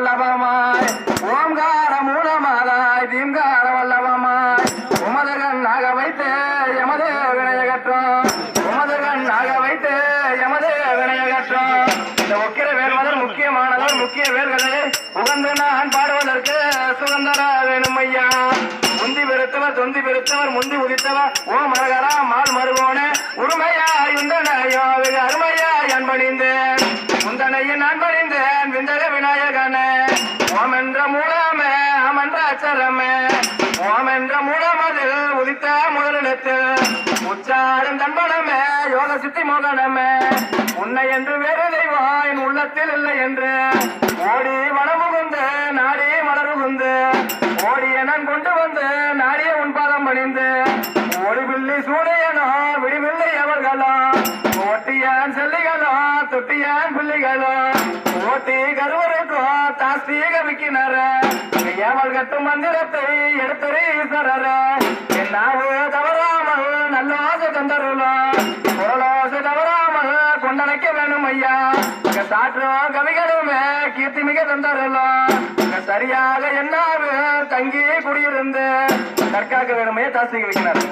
வல்லபமாய் ஓம்கார மூலமாதாய் தீம்கார வல்லபமாய் உமது கண்ணாக வைத்து எமது வினையகற்றும் உமது கண்ணாக வைத்து எமது வினையகற்றும் இந்த ஒக்கிர வேல்வதர் முக்கியமானவர் முக்கிய வேல்களை உகந்து நான் பாடுவதற்கு சுதந்திர வேணும் ஐயா முந்தி பெருத்தவர் தொந்தி பெருத்தவர் முந்தி உதித்தவர். ஓ மரகரா மால் மருகோனே உரிமையா இந்த அருமையா அன்பணிந்தேன். முந்தனையின் அன்பணிந்தேன் என்ற மூலமே அமன்ற அச்சரமே. ஓம் என்ற மூலமதில் உதித்த முதலிடத்தில் உச்சாடும் தன்பனமே யோக சித்தி மோகனமே. உன்னை என்று வேறு தெய்வம் என் உள்ளத்தில் இல்லை என்று. ஓடி வனமுகுந்து நாடி மலருகுந்து ஓடிய நான் கொண்டு வந்து நாடிய உன் பாதம் பணிந்து ஒளிவில்லி சூடையனோ விடிவில்லை அவர்களோ. ஓட்டியான் செல்லிகளோ தொட்டியான் பிள்ளைகளோ. ஓட்டி கருவருக்கோ தாஸ்தி ஏவல் கட்டும் மந்திரத்தை எடுத்தறி ஈஸ்வரர என் தவறாமல் தவறாமல் நல்லோசை தந்தருளோ. குரலோசை தவறாமல் கொண்டனைக்க வேணும் ஐயா இங்க சாற்றும் கவிகளுமே கீர்த்தி மிக தந்தருளோ. சரியாக என்னாவு தங்கி குடியிருந்து தற்காக்க வேணுமே தாஸ்தி வைக்கிறார்